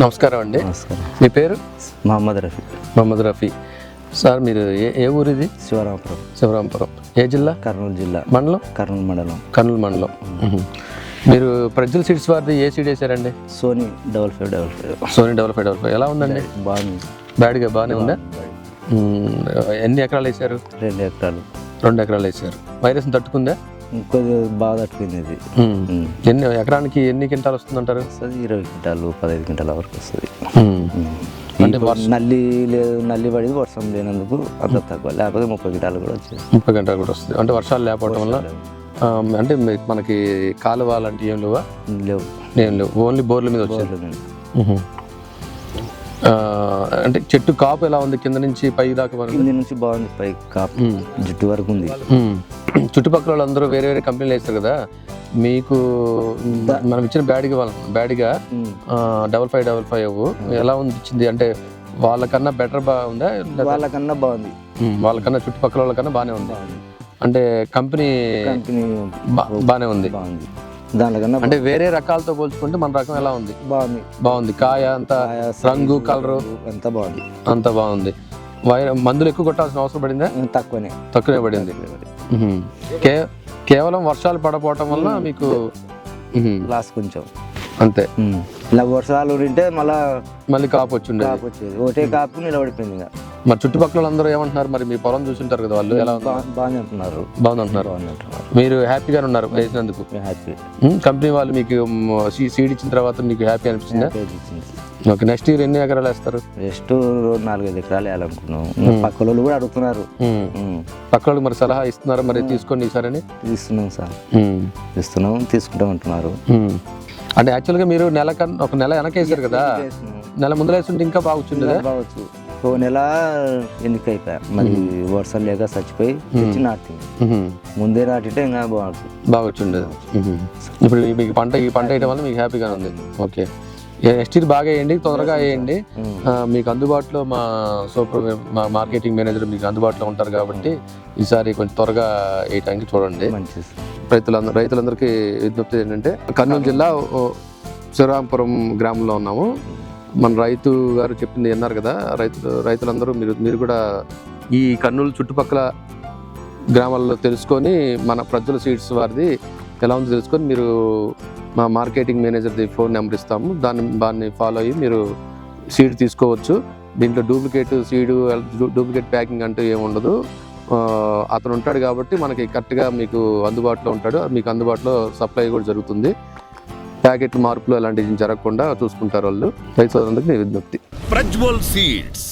నమస్కారం అండి. నమస్కారం. మీ పేరు? మహమ్మద్ రఫీ. మహమ్మద్ రఫీ. సార్ మీరు ఏ ఏ ఊరు ఇది శివరామపురం శివరాంపురం. ఏ జిల్లా? కర్నూలు జిల్లా. మండలం? కర్నూలు మండలం. కర్నూలు మండలం. మీరు ప్రజ్వల్ సీడ్స్ వారిది ఏ సీడ్ వేసారండి Sony double five double five. Sony develop develop ఎలా ఉందండి? బాగుంది. బ్యాడ్గా బాగానే ఉందా. ఎన్ని ఎకరాలు వేసారు రెండు ఎకరాలు. రెండు ఎకరాలు వేసారు వైరస్ని తట్టుకుందా? ఇంకొద్ది బాగా తట్టుకుంది ఇది మ్మ్. ఉమ్. ఎన్ని ఎకరానికి ఎన్ని క్వింటాలు వస్తుందంటారు? వస్తుంది ఇరవై క్వింటాలు పదహైదు క్వింటాల వరకు వస్తుంది. అంటే నల్లి లేదు నల్లి పడింది వర్షం లేనందుకు అంత తక్కువ లేకపోతే ముప్పై క్వింటాలు కూడా వచ్చేది. ముప్పై గంటలు కూడా వస్తుంది. అంటే వర్షాలు లేకపోవడం వల్ల? అంటే మనకి కాలువ లాంటివి ఏం లేవా? లేవు. ఏం లేవు. ఓన్లీ బోర్ల మీద వచ్చేది. అంటే చెట్టు కాపు ఎలా ఉంది? కింద నుంచి పై దాకా వరకు? కింది నుంచి బాగుంది పై కాపు. జుట్టు వరకు ఉంది. చుట్టుపక్కల వాళ్ళందరూ వేరే వేరే కంపెనీలు వేస్తారు కదా. మీకు మనం ఇచ్చిన బ్యాడ్గా వాళ్ళ. బ్యాడ్గా. డబల్ ఫైవ్ డబల్ ఫైవ్ ఎలా అనిపించింది అంటే వాళ్ళకన్నా బెటర్ బాగుందా వాళ్ళకన్నా బాగుంది. వాళ్ళకన్నా చుట్టుపక్కల వాళ్ళకన్నా బాగానే ఉంది. అంటే కంపెనీ కంపెనీ బాగానే ఉంది. బాగుంది. దానికన్నా అంటే వేరే రకాలతో పోల్చుకుంటే మన రకం ఎలా ఉంది? బాగుంది. బాగుంది. కాయ అంత రంగు కలరు? అంతా బాగుంది. అంత బాగుంది. వైర మందులు ఎక్కువ కొట్టాల్సిన అవసరం పడిందా? తక్కువనే. తక్కువే పడింది. కేవలం వర్షాలు పడపోవటం వల్ల మీకు. లాస్ట్ కొంచెం. అంతే. ఇలా వర్షాలు ఉంటే మళ్ళా మళ్ళీ కాపు వచ్చి ఉండేది కాపు వచ్చేది. ఒకటే కాపు నిలబడిపోయింది ఇంకా. మరి చుట్టుపక్కల అందరూ ఏమంటున్నారు? మరి మీ పొలం చూసింటారు కదా వాళ్ళు. ఎలా బాగానే అంటున్నారు బాగుంది అంటున్నారు మీరు హ్యాపీగానే ఉన్నారు వేసినందుకు. హ్యాపీ. కంపెనీ వాళ్ళు మీకు సీడ్ ఇచ్చిన తర్వాత మీకు హ్యాపీ అనిపించిందా. ఓకే నెక్స్ట్ ఇయర్ ఎన్ని ఎకరాలు వేస్తారు? జస్ట్ నాలుగైదు ఎకరాలు వేయాలనుకున్నాం. ఇంకా పక్క వాళ్ళు కూడా అడుగుతున్నారు. మ్మ్. ఉమ్. పక్క వాళ్ళకి మరి సలహా ఇస్తున్నారా? మరి తీసుకోండి ఈసారని ఇస్తున్నాం సార్. ఇస్తున్నాం తీసుకుంటాం అంటున్నారు. అంటే యాక్చువల్గా మీరు నెల కన్నా ఒక నెల వెనకేసారు కదా. నెల ముందర వేస్తుంటే ఇంకా బాగుంటుండే బాగొచ్చు ఒక నెల ఎన్నిక అయిపోయా మరి వర్షం లేక చచ్చిపోయి తెచ్చి నాటింది ముందే నాటితే ఇంకా బాగుంటుంది బాగొచ్చుండేది ఇప్పుడు మీకు పంట ఈ పంట వేయడం వల్ల మీకు హ్యాపీగా ఉంది. ఓకే ఇయర్ బాగా వేయండి తొందరగా వేయండి. ఆ, మీకు అందుబాటులో మా సూపర్ మా మార్కెటింగ్ మేనేజర్ మీకు అందుబాటులో ఉంటారు కాబట్టి ఈసారి కొంచెం త్వరగా వేయటానికి చూడండి. రైతులందరూ రైతులందరికీ విజ్ఞప్తి ఏంటంటే కర్నూలు జిల్లా ఓ, శివరాంపురం గ్రామంలో ఉన్నాము. మన రైతు గారు చెప్పింది విన్నారు కదా రైతులు రైతులందరూ మీరు మీరు కూడా ఈ కర్నూలు చుట్టుపక్కల గ్రామాల్లో తెలుసుకొని మన ప్రజల సీడ్స్ వారిది ఎలా ఉందో తెలుసుకొని మీరు మా మార్కెటింగ్ మేనేజర్ది ఫోన్ నెంబర్ ఇస్తాము. దాన్ని దాన్ని ఫాలో అయ్యి మీరు సీడ్ తీసుకోవచ్చు. దీంట్లో డూప్లికేట్ సీడు డూప్లికేట్ ప్యాకింగ్ అంటూ ఏమి ఉండదు. అతను ఉంటాడు కాబట్టి మనకి కరెక్ట్గా మీకు అందుబాటులో ఉంటాడు. మీకు అందుబాటులో సప్లై కూడా జరుగుతుంది. ప్యాకెట్ మార్పులు అలాంటివి జరగకుండా చూసుకుంటారు వాళ్ళు. రైతు సోదరులకు విజ్ఞప్తి ప్రజ్వల్ సీడ్స్.